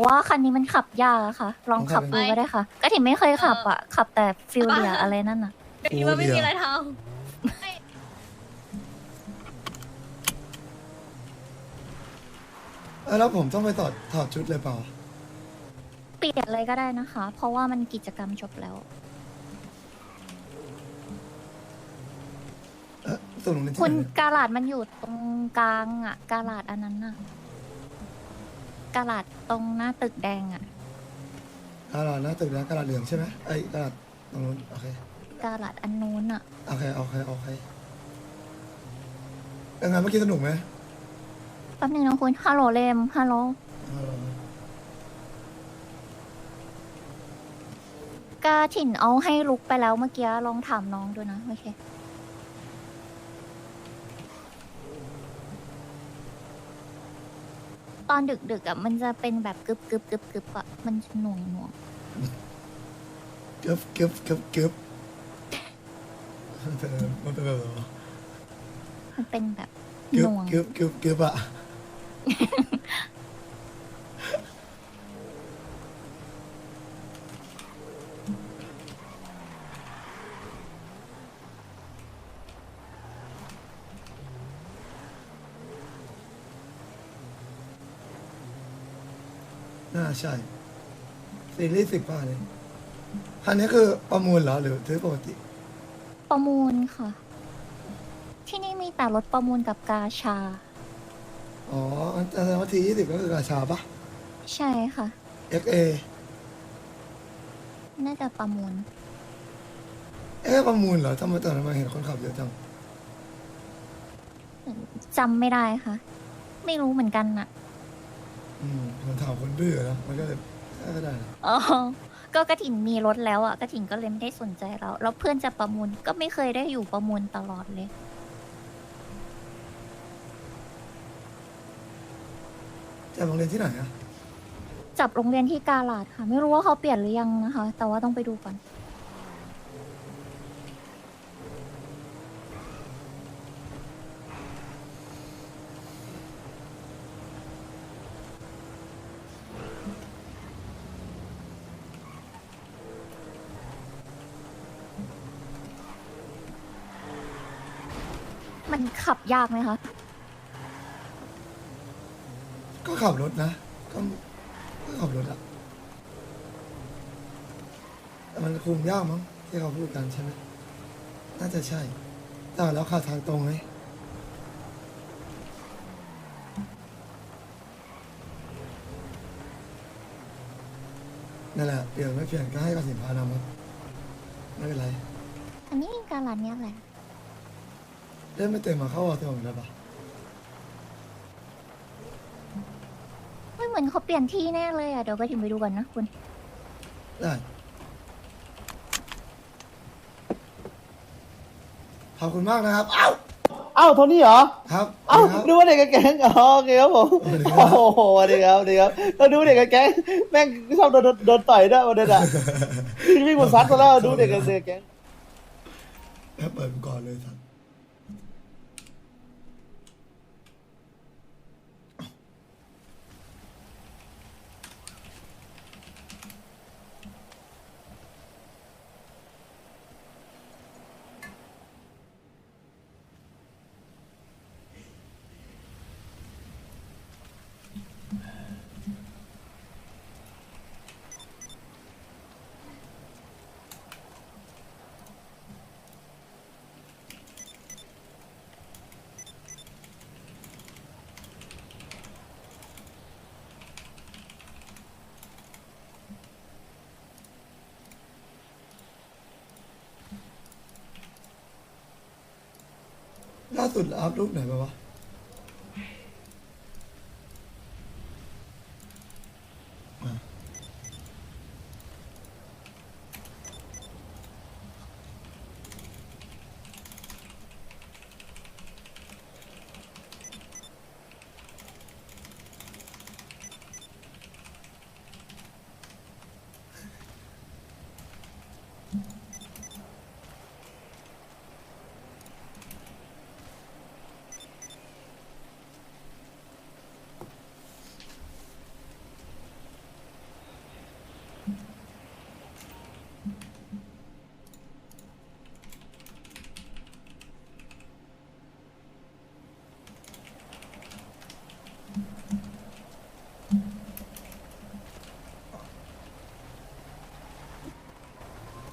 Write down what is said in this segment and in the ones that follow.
บอกว่าคันนี้มันขับยากอะค่ะ ลองขับดูก็ได้ค่ะ ก็ถิ่นไม่เคยขับอะ ขับแต่ฟิลเลียอะไรนั่นน่ะ เดี๋ยวนี้ว่าไม่มีอะไรทเอ้ยแล้วผมต้องไปถอดถอดชุดเลยเปล่า เปลี่ยนเลยก็ได้นะคะ เพราะว่ามันกิจกรรมจบแล้ว เออส่งลงเรียนที่คุณไหนกาลาดมันอยู่ตรงกลางอะ กาลาดอันนั้นน่ะ กาลาดตรงหน้าตึกแดงอะกระดาษหน้าตึกนะกระดาษเหลืองใช่ไหมไอ้ยกระดาษตรงนู้นโอเคกาลาดอันนู้นอะโอเคโอเคโอเคยังไงเมื่อกี้สนุกไหมแป๊บนึงนะคุณฮัลโหลเลมฮัลโหลเออกาถิ่นเอาให้ลุกไปแล้วเมื่อกี้ลองถามน้องดูนะโอเค ตอนดึกๆอะมันจะเป็นแบบกึบกึบกึบกึบอะมันจะหน่วงหน่วงเก็บเก็บเก็บเก็บมันเป็นมันเป็นแบบไหนวะมันเป็นแบบเก็หบน่วงเก็บเก็บเก็บอะ ใช่ซีรีส์สิบป่ะเนี่ยอันนี้คือประมูลเหรอหรือซื้อปกติ ประมูลค่ะ ที่นี่มีแต่รถประมูลกับกาชา อ๋ออันแสดงว่าทียี่สิบก็คือกาชาปะ ใช่ค่ะ XA น่าจะประมูล เอ๊ะประมูลเหรอทำไมตอนนั้นมาเห็นคนขับเยอะจังจำไม่ได้ค่ะ ไม่รู้เหมือนกันน่ะ อืมผมถามคนดื้อนะมันก็เลยก็ได้นะอ๋อ ก็กระถินมีรถแล้วอะกระถินก็เลยไม่ได้สนใจแล้วแล้วเพื่อนจะประมูลก็ไม่เคยได้อยู่ประมูลตลอดเลยจากโรงเรียนที่ไหนอะจับโรงเรียนที่กาลาดค่ะ ไม่รู้ว่าเขาเปลี่ยนหรือยังนะคะ แต่ว่าต้องไปดูก่อน มันขับยากไหมคะ ก็ขับรถนะก็ก็ขับรถอะแต่มันคุมยากมั้งที่เขาพูดกันใช่ไหมน่าจะใช่ แต่แล้วขาดทางตรงไหมนั่นแหละเปลี่ยนไม่เปลี่ยนก็ให้กสินพานำครับไม่เป็นไร อันนี้กาลาดเนี่ยแหละ เล่นไม่เต็มมาเข้าวอลเต็มได้ปะไม่เหมือนเขาเปลี่ยนที่แน่เลยอะเดี๋ยวก็ถึงไปดูกันนะคุณ ได้ขอบคุณมากนะครับ เอ้าเอ้าโทนี่เหรอ ครับเอ้าครับดูว่าเด็กกับแก๊งอ๋อโอเคครับผมสวัสดีครับโอ้โหสวัสดีครับสวัสดีครับเราดูเด็กกับแก๊งแม่งชอบโดนโดนโดนต่อยด้วยวันนั้นอะวิ่งบนซัดซะแล้วดูเด็กกับเด็กกับแก๊งแล้วเปิดก่อนเลยสัตว์ ကာသုလအာဘလုတ်နိုင်ပါပါ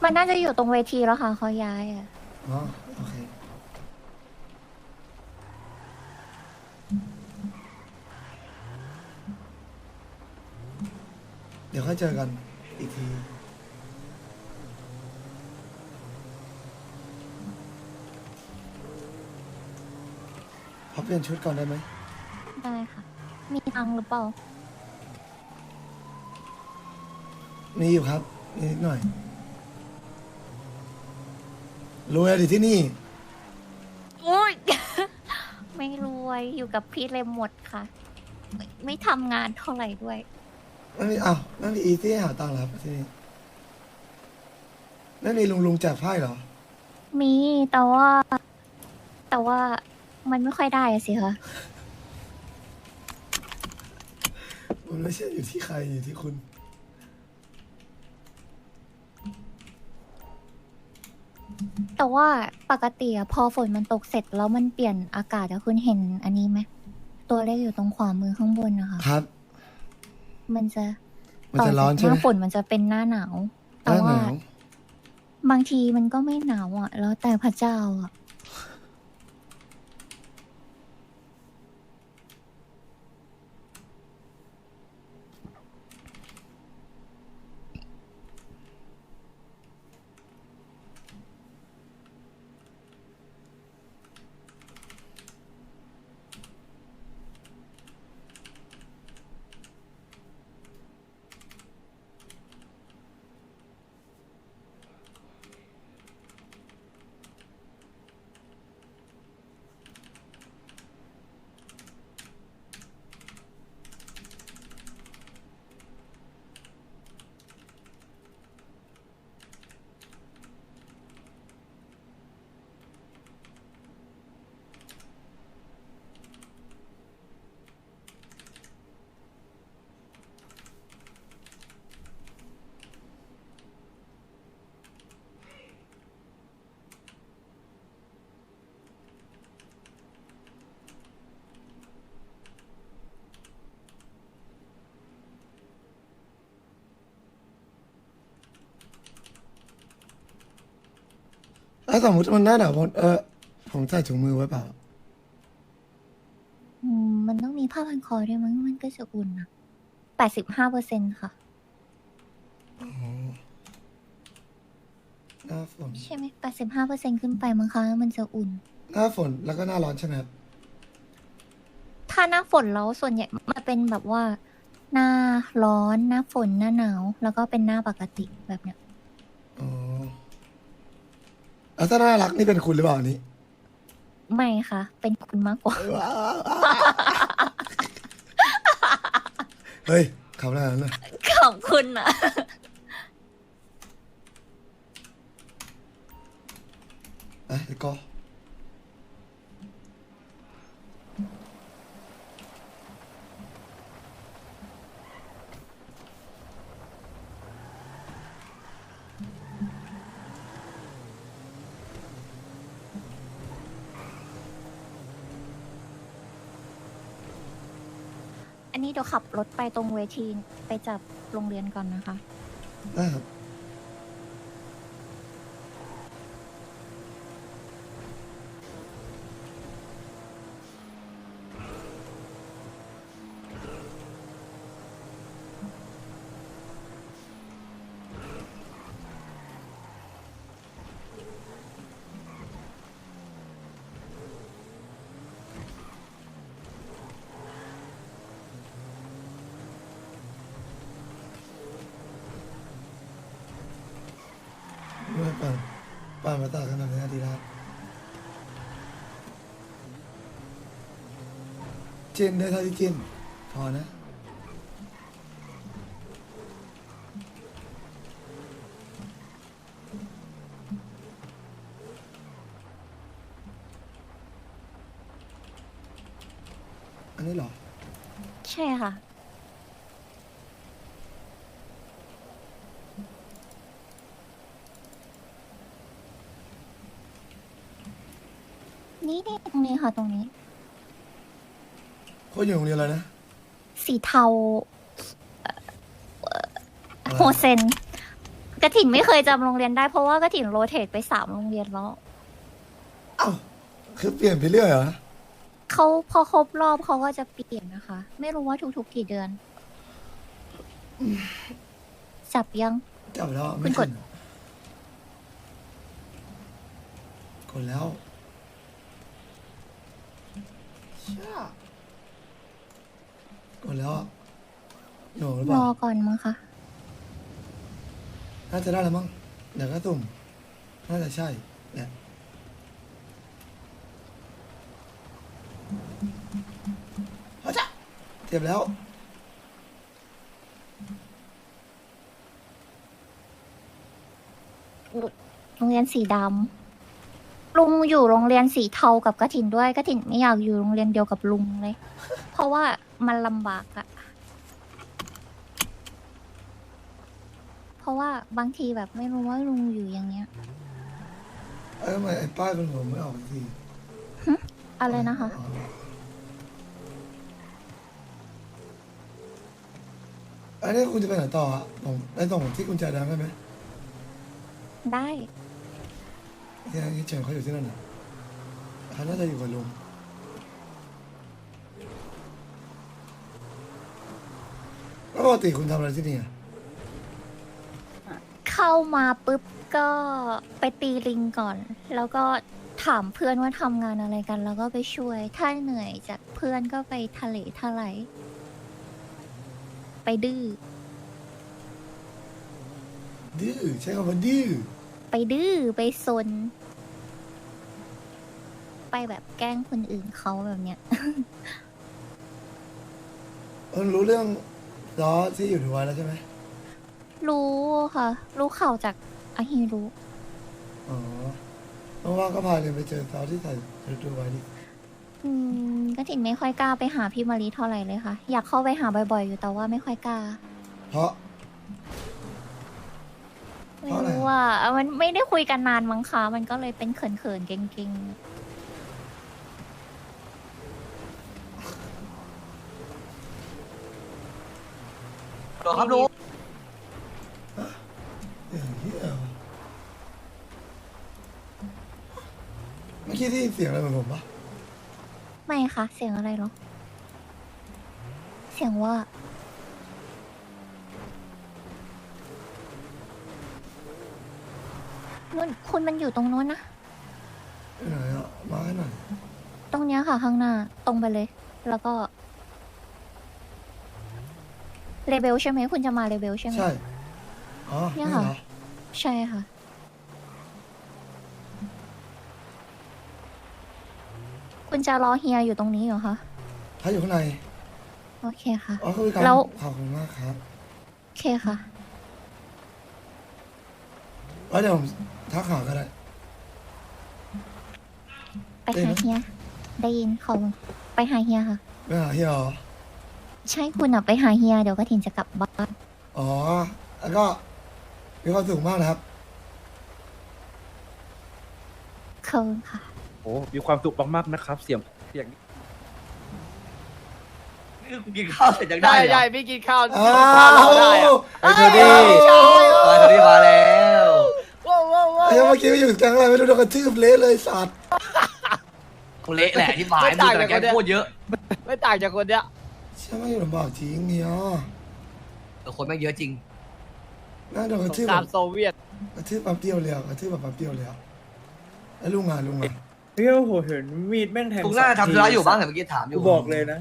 มาวะมันน่าจะอยู่ตรงเวทีแล้วค่ะเขาย้ายอะอ๋อโอเคเดี๋ยวค่อยเจอกันอีกทีขอเปลี่ยนชุดก่อนได้ไหม ได้ค่ะ มีตังค์หรือเปล่า มีอยู่ครับมีนิดหน่อย รวยดิที่นี่โอ้ย ไม่รวยอยู่กับพี่เลมหมดค่ะ ไม่ไม่ทำงานเท่าไหร่ด้วยไม่มีอ้าวไม่มีอีซี่ให้หาตังค์เหรอครับที่นี่ไม่มีลุงลุงแจกไพ่เหรอ มีแต่ว่า แต่ว่ามันไม่ค่อยได้อะสิคะมันไม่ใช่อยู่ที่ใครอยู่ที่คุณ แต่ว่าปกติอะพอฝนมันตกเสร็จแล้วมันเปลี่ยนอากาศอะคุณเห็นอันนี้ไหมตัวเลขอยู่ตรงขวามือข้างบนนะคะครับ มันจะมันจะร้อนใช่ไหหมน้าฝนมันจะเป็นหน้าหนาวหแต่น้าหว่านาวบางทีมันก็ไม่หนาวอะแล้วแต่พระเจ้าอะ ถ้าสมมติมันหน้าหนาวผมเออผมใส่ถุงมือไว้เปล่า อืมมันต้องมีผ้าพันคอด้วยมั้งมันก็จะอุ่นนะแปดสิบห้าเปอร์เซ็นค่ะ หน้าฝน ใช่ไหมแปดสิบห้าเปอร์เซ็นขึ้นไปมั้งคะมันจะอุ่น หน้าฝนแล้วก็หน้าร้อนใช่ไหมครับถ้าหน้าฝนแล้วส่วนใหญ่มันเป็นแบบว่า หน้าร้อนหน้าฝนหน้าหนาว แล้วก็เป็นหน้าปกติแบบเนี้ยอ๋อ แล้วถ้าน่ารักนี่เป็นคุณหรือเปล่าอันนี้ไม่ค่ะ เป็นคุณมากกว่าเฮ้ยขำอะไรนั้นนะขอบคุณอะอะแล้วก็ เดี๋ยวขับรถไปตรงเวทีไปจับโรงเรียนก่อนนะคะ ได้ครับ ไม่ปั่น ปั่นมาตากขนาดนี้ดีแล้วจินได้เท่าที่จินพอนะอันนี้เหรอ ใช่ค่ะ นี่นี่ตรงนี้ค่ะตรงนี้คนอยู่โรงเรียนอะไรนะสีเทาอะไรโฮเซนกระถินไม่เคยจำโรงเรียนได้เพราะว่ากระถินโรเทตไปสามโรงเรียนแล้วเอ้าคือเปลี่ยนไปเรื่อยเหรอเขาพอครบรอบเขาก็จะเปลี่ยนนะคะ ไม่รู้ว่าทุกๆกี่เดือนจับยัง จับแล้วคุไม่ณกขึ้ดนกดแล้ว เชี่ยกดแล้วอะโหนหรือเปรล่าอก่อนมั้งคะ น่าจะได้แล้วมั้งเดี๋ยวก็ตุ่มน่าจะใช่เนี่ยเอาจ้ะเจ็บแล้วโรงเรียนสีดำ ลุงอยู่โรงเรียนสีเทากับกระถินด้วยกระถินไม่อยากอยู่โรงเรียนเดียวกับลุงเลย เพราะว่ามันลำบากอะเพราะว่าบางทีแบบไม่รู้ว่าลุงอยู่อย่างเงี้ย เอ้ยทำไมไอ้ป้ายเป็นหัวไม่ออกสักทีอะไรนะคะอ๋ออันนี้คุณจะไปไหนต่ออะผมไปส่งที่กุญแจแดงได้ไหมได้ ที่ที่เชิญเขาอยู่ที่นั่นน่ะเขาน่าจะอยู่กับลุงแล้วปกติคุณทำอะไรที่นี่อะเข้ามาปุ๊บก็ไปตีลิงก่อน แล้วก็ถามเพื่อนว่าทำงานอะไรกัน แล้วก็ไปช่วย ถ้าเหนื่อยจากเพื่อนก็ไปทะเลทลายไปดื้อดื้อใช้คำว่าดื้อ ไปดื้อไปซน ไปแบบแกล้งคนอื่นเขาแบบเนี้ย เออรู้เรื่องล้อที่อยู่ดูไว้แล้วใช่ไหมรู้ค่ะ รู้ข่าวจากอาฮิรุอ๋อว่างๆก็พาเรียนไปเจอล้อที่ใส่ดูไว้ดิอืมก็ถินไม่ค่อยกล้าไปหาพี่มารีเท่าไหร่เลยค่ะ อยากเข้าไปหาบ่อยๆ อยู่แต่ว่าไม่ค่อยกล้า เพราะ ไม่เพราะอะไรรู้ว่ามันไม่ได้คุยกันนานมั้งคะมันก็เลยเป็นเขินๆเก่งหรอครับลุงเออเหี้ยเมื่อกี้ที่เสียงอะไรเหมือนผมปะๆไม่ค่ะ เสียงอะไรหรอ เสียงว่า นุ่นคุณมันอยู่ตรงนู้นนะไปไหนอะมาให้หน่อยตรงเนี้ยค่ะข้างหน้าตรงไปเลย แล้วก็เลเบลใช่ไหมคุณจะมาเลเบลใช่ไหม ใช่อ๋อเนี่นี่ยค่ะเหรอใช่ค่ะ คุณจะรอเฮียอยู่ตรงนี้เหรอคะ ถ้าอยู่ข้างในโอเคค่ะ อ๋อคือการแล้ว ขอบคุณมากครับโอเคค่ะ แล้วเดี๋ยวผม ทักหาก็ได้ ไปได้ไหหามเฮีย ได้ยินเขาไปหาเฮียค่ะไปหาเฮียเหรอ ใช่คุณอะไปหาเฮียเดี๋ยวกระถินจะกลับบ้านอ๋อ แล้วก็มีความสุขมากนะครับเคินค่ะ โอ้มีความสุขมากๆนะครับ เสียงเสียงนี่กูกินข้าวเสร็จยังได้ได้เหรอได้พี่กินข้าวอ้าข้าวเราได้วอะไอ้เธอดีเออตอนนี้มาแล้วว้าวว้าวว้าวไอ้เมื่อกี้อยู่กลางอะไรไม่รู้โดนกระทืบเละเลยสัตว์กูเละแหละที่หมายมึงแต่แกพูดเยอะไม่ต่างจากคนเนี้ยใช่ไหมอยู่ลำบากจริงเฮียเออคนแม่งเยอะจริงน่าโดนกระทืบตามโซเวียตกระทืบปั๊บเดียวเลยอะกระทืบแบบปั๊บเดียวเลยอะแล้วลุงอะลุงอะเฮ้ยโอ้โหเห็นมีดแม่งแทงลุงน่าสทำธุระอยู่บ้างแต่เมื่อกี้ถามอกูยู่บอกเลยนะ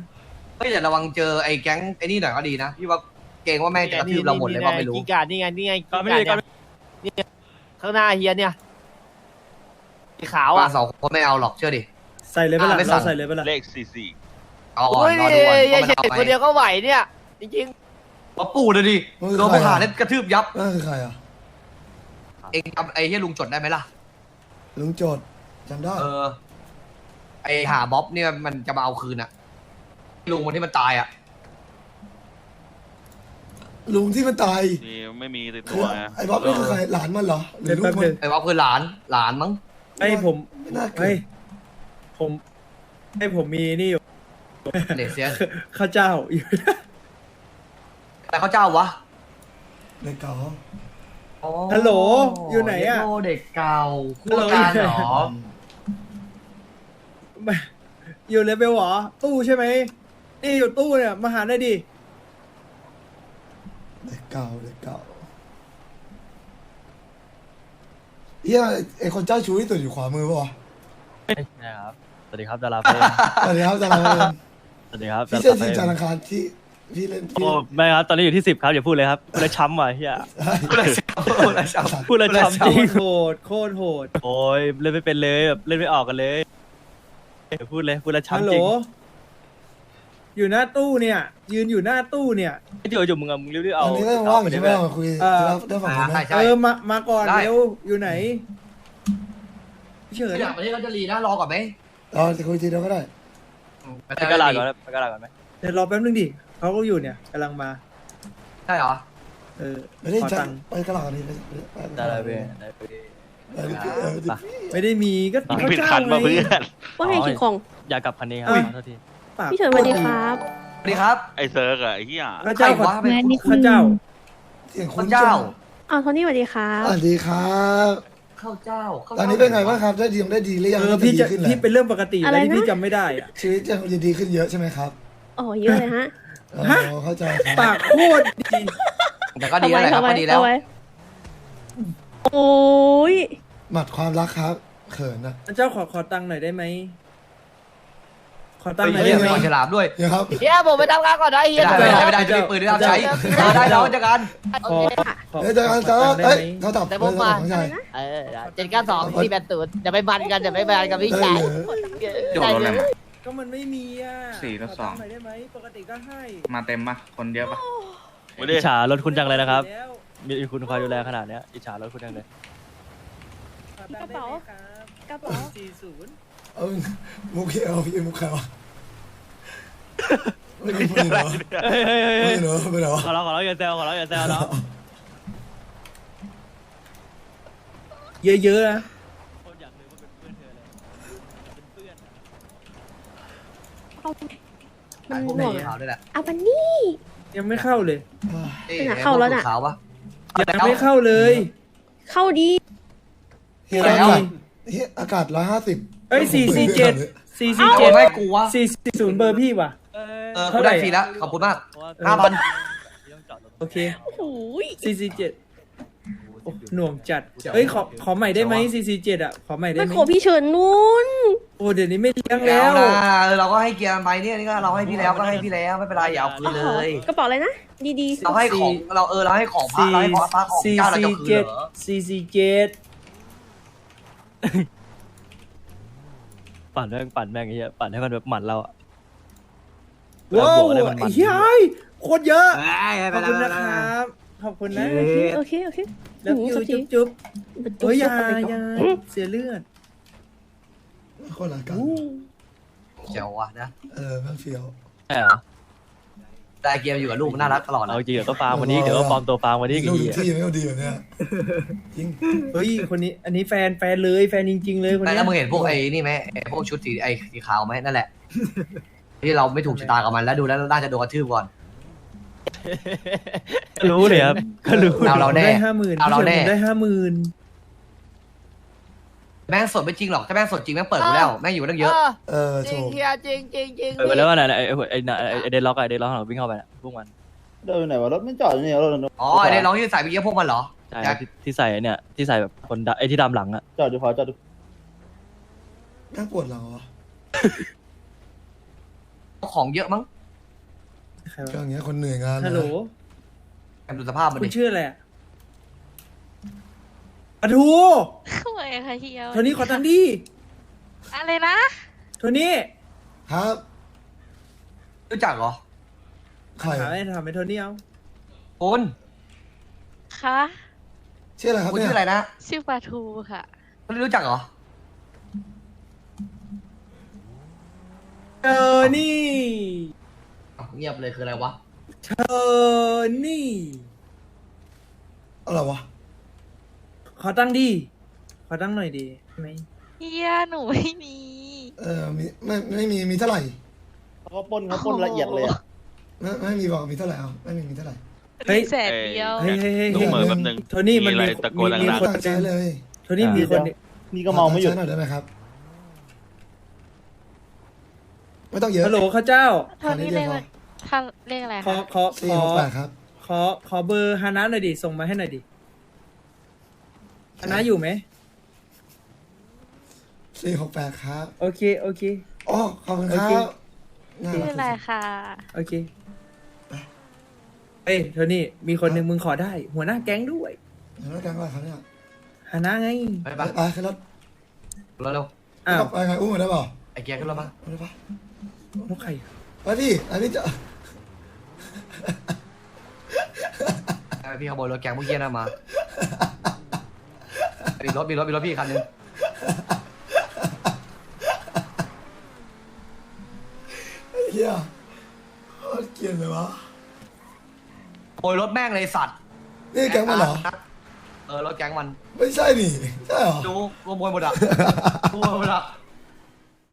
เฮ้ยแต่ระวังเจอไอ้แก๊งไอ้นี่หน่อยก็ดีนะพี่ว่าเกรงว่าแม่งจะกระทืบเราหมดเลยว่าไม่รู้ กีการนี่ไงนี่ไงก็กีไม่การได้ก็เนี่ยเนี่ย ข้างหน้าเฮียเนี่ยสีขาวว่าอะสองคนไม่เอาหรอกเชื่อดิ ใส่เลยปะล่ะอ่าไม่สั่เรานใส่เลยปะล่ะเลขสี่สี่เอาก่อนโอ้ยรอดูก่อนเฮียว่ามันเฉดเอาคนไงเดียวก็ไหวเนี่ย จริงมาปู่เลยดิโดนผู้หาเนี่ยกระทืบยับ นั่นคือใครอะเองจำไอ้เฮียลุงจดได้ไหมล่ะ ลุงโจดจำได้เออ ไอหาบ๊อบเนี่ยมันจะมาเอาคืนอะลุงวันที่มันตายอะ ลุงที่มันตายนี่ไม่มีติดคืตัอวไงไอ้บ๊อบนี่คือใครหลานมันเหรอหรือลูกแป๊บมันึนงไอบ๊อบคือหลานหลานมั้ง ไอ้ผมไม่น่าเกิไอ้ดผมไอ้ผมมีนี่อยู่เดเซียสข้าวเจ้าอยู่ แต่เขาเจ้าวะในเก่าโอ้ฮัลโหลอยู่ไหนอะโเด็กเก่าฮัลโหลคู่กันเหรอมาอยู่เลเวลเหรอตู้ใช่ไหมนี่อยู่ตู้เนี่ยมาหาได้ดิ เด็กเก่าเด็กเก่าเฮียไอคนเจ้าชู้ที่ตัวอยู่ขวามือปะวะนะครับ สวัสดีครับดาราเฟรมสวัสดีครับจาราเอิญสวัสดีครับพี่เชื่อทีมจารังคารที่พี่เล่นพี่โอ้ไม่ครับ ตอนนี้อยู่ที่สิบครับอย่าพูดเลยครับพูดแล้วช้ำว่ะเฮียพูดอะไรเช้าพูดอะไรเช้าพูดแล้วช้ำจโคริงตรโหดโคตรโหดโอ้ยเล่นไม่เป็นเลยแบบเล่นไม่ออกกันเลยอย่าพูดเลยพูดแล้วฮัลช้ำโหลจริง อยู่หน้าตู้เนี่ย ยืนอยู่หน้าตู้เนี่ยไอ้ที่อยู่มึงอะมึงรีบๆเอาอันนี้ก็ว่างอยู่ใช่ไหมเอามาคุยเอ่อ เรื่องฝั่งนู้นไหมใช่ใช่ เออมามาก่อนได้ เร็วอยู่ไหนพี่เฉินอยากไปที่เขาจะรีนะรอก่อนไหมเราจะคุยทีเดียวก็ได้ ไปกระลาก่อนนะไปกระลาก่อนไหมเดี๋ยวรอแป๊บนึงดิเขาก็อยู่เนี่ยกำลังมา ใช่เหรอ เออไม่ได้ขอจะตังค์ไปกระหล่ำนี่ไปไปได้เลยเว้ยได้เลยไปไปเออไปไม่ได้มีก็อะเขาจ้างไงว่าไงคิงคอง อยากกลับคันนี้ครับอะขอโทษที ปากพี่เฉินสวัสดีครับ สวัสดีครับไอเซิร์กอะไอเหี้ยข้าใครเจ้าขอวะเป็นงั้นนี่คุณข้าเจ้า เสียงข้าคุณเจ้า อ้าวโทนี่สวัสดีครัสบวัสดีครับข้าวเจ้าข้าวตอนนี้เป็นไงบ้างครับ ได้ดีได้ดีหรือยังเออน่าพี่จะดีขึ้นแล้พี่วเป็นเรื่องปกติอะแล้ไรวที่นะพี่จำไม่ได้อะ ชีวิตยังจะดีขึ้นเยอะใช่ไหมครับอ๋อเยอะเลยฮะอ๋อฮะ เข้าใจครับปากโคตรดีแต่ก็ดีแล้วแหละครับเอาไว้ก็ดีแล้ว เอาไว้โอ้ยหมัดความรักครับเขินนะเจ้าขอขอตังค์หน่อยได้ไหม ขอตังค์หน่อยเฮ้ยได้ไหมขอฉลามด้วยเดี๋ยวครับ เฮียผมไปทำงานก่อนนะเฮีไม่ยได้ไม่ได้ไม่ได้จะมีปืนด้วยครับใช้เออได้แล้วจัดการขอขอเดี๋ยวจะกันขจะอตังค์ได้เอ้ยไหมเขาตอบแต่ผมมา ของชายเออเจ็ดเก้าสองสี่แปดศูนย์อย่าไปมันกันอย่าไปมันกันพี่ชายโดดรถอะไรมา ก็มันไม่มีอะสี่ลดสอง ขตัค์หน่อยได้ไหมปกติก็ให้มาเต็มปะคนเยอะปะอิจฉารถคุณจังเลยนะครับ แล้วมีคุณคอยดูแลขนาดเนี้ยอิจฉารถคุณจังเลย ขอตังค์ได้ไหมครับกระเป๋า สี่ศูนย์ เอามุกเอลพี่มุกใครวะไม่รู้พูดเหรอเฮ้ยเฮ้ยเฮ้ยไม่เฮ้ยรู้ไม่รู้ขอร้องขอร้องอย่าแซวขอร้องอย่าแซวเนาะเยอะๆนะคนอยากรู้ว่าเป็นเพื่อนเธอเลยเป็นเพื่อนอะเอามันพวกหน่วงนี้ขาวด้วยแหละเอาบันนี่ ยังไม่เข้าเลยเป็นอะเข้าแล้วน่ะ ขาวปะยังไม่เข้าเลยเข้าดีเฮียแล้วอากาศเฮียอากาศร้อยห้าสิบ เอ้ยสี่สี่เจ็ดสี่สี่เจ็เจ็ดดไม่กูวะสี่สี่ศูนย์เบอร์พี่ว่ะ เออกูได้ฟรีแล้วขอบคุณมากเพระว่ห้าพันต้องจอดรถโอเคโอ้โหยสี่สี่เจ็ดหน่วงจัด เอ้ยขอขอใหม่ได้ไหมสี่สี่เจ็ดอะ ขอใหม่ได้ไปไหมขอพี่เฉินนู้นโอ้เดี๋ยวนี้ไม่เลี้ยงแล้แล้ววนะเออเราก็ให้เกียร์มันไปเนี่ยนี่ก็เราให้พี่แล้วก็ให้พี่แล้วไม่เป็นไรอย่าเอาคืนเลยกระเป๋าอะไรนะดีเราให้ของเราเออเราให้ของพระสี่เราให้ของพระของสี่เจ้าเราจะสี่คืนเจ็ดเหรอสี่สี่เจ็ด ปั่นแม่งปั่นแม่งไอ้เหี้ยปั่นให้มันแบบหมันเราอะว้าวบอกเลยมันไอ้มันเฮ้ยโคตรเยอะ ขอบคุณนะครับ ขอบคุณนะๆโอเค โอเคโอเคแล้วอืมยูสักทีจุ๊บจุ๊บจุ๊บเฮ้ยอยาเข้าไปอก่อนยาอืมเสียเลือดคนละกันเจ๋วว่ะนะ เออแม่งเฟี้ยวใช่เหรอ แต่เกียร์อยู่กับลูกมันน่ารักตลอดนะเอาจริงเดี๋ยวก็ฟาร์มวันนี้เดี๋ยวก็ปลอมตัวฟาร์มวันนี้ลูกี่กทุกทีที่ไม่เอาดีแบบเนี้ยจริงเฮ้ยคนนี้ อันนี้แฟนแฟนเลยแฟนจริง ๆ เลยคนแต่เนี้ถ้ายมึงเห็นพวกไอ้นี่ไหมไอ้พวกชุดสีไอ้สีขาวไหมนั่นแหละที่เราไม่ถูกชะตากับมันแล้วดูแล้วน่าจะโดนกระทืบก่อนก็รู้เลยครับก็รู้เอาเราแน่ได้ห้าหมื่นเอาเราแน่ได้ห้าหมื่น แม่งสดไม่จริงหรอก ถ้าแม่งสดจริงแม่งเปิดกูแล้ว แม่งอยู่ตั้งเยอะ เออจริถูงกเฮียจริงจริงจริงเปิดไปแล้วว่าไหนไอ้ไอ้ไอ้ไอ้เดนล็อกไอ้เดนล็อกของเราวิ่งเข้าไปน่ะพวกมันเดินไหนวะรถมันจอดอยู่เนี่ยรถอ๋อไอ้เนี่ยร้องที่ใส่ไปเยอะพวกมันเหรอ ใช่แจ็คที่ที่ใส่เนี่ยที่ใส่แบบคนดำไอ้ที่ดำหลังอะจอดอยู่ขอจอดอยู่แม่งปวดหลังวะของเยอะมั้งใครก็วะอย่างเงี้ยคนเหนื่อยงานฮัลโหลแอมดูสภาพมันคุดิณชื่ออะไรอะอะทู ทำไมคะเฮียโทนี่ขอตังค์ดิอะไรนะ โทนี่ครับรู้จักเหรอใครถามให้ถามให้โทนี่เอาคุณคะชื่ออะไรครับคุณเนี่ยชื่ออะไรนะชื่อปลาทูค่ะคุณรู้จักเหรอเออนี่อ้าวเงียบเลยคืออะไรวะเธอนี่อะไรวะขอตังค์ดิ ขอตังค์หน่อยดิได้ไหมเฮียหนูไม่มีเออมีไม่ไม่มีมีเท่าไหร่เขาปล้นเขาปล้นละเอียดเลยอะไม่ไม่มีบอกมีเท่าไหร่เอาไม่มีมีเท่าไหร่ เฮ้ย แสนเดียว เฮ้ยเฮ้ยเฮ้ยดูเหมือนแป๊บนึงโทนี่มันอะไรมีตะโกนมีดังคนต่างใจเลยโทนี่มีคนนี่ก็เมาไม่หยุด ขอตังค์ใช้หน่อยได้ไหมครับ ไม่ต้องเยอะฮัลโหลข้าเจ้าเท่านี้เลขอะไรถ้าเลขอะไรขอคะขอสี่ขอหกแปดครับ ขอขอเบอร์ฮานะหน่อยดิส่งมาให้หน่อยดิฮานะอยู่ไหม สี่หกแปดครับ โอเค โอเค อ๋อ ขอบคุณคโอรัเคบน่าชื่อรักอะไรคะโอเค เอ้ยโทนี่ มีคนหนึ่งมึงขอได้ หัวหน้าแก๊งด้วยเห็นไหมแกงอะไรครับเนี่ยฮานะไง ไปไปปะไปขึ้นรถรถเร็วอ้าวไปไงอุ้มมาได้เปล่าไอ้เกียร์ขึ้นรถมาไปได้ปะนกไข่ไปพี่อันนี้จะไอ้พี่ขโมยรถแกงเมื่อกี้นะมามีรถมีรถมีรถพี่คันหนึง ฮียโคตรเกลียดเลยวะขโมยรถแม่งเลยสัตว์นี่แก๊งมันเหรอ เออรถแก๊งมันไม่ใช่นี่ใช่เหรอ ดูขโมยหมดอะขโมยหมดอะ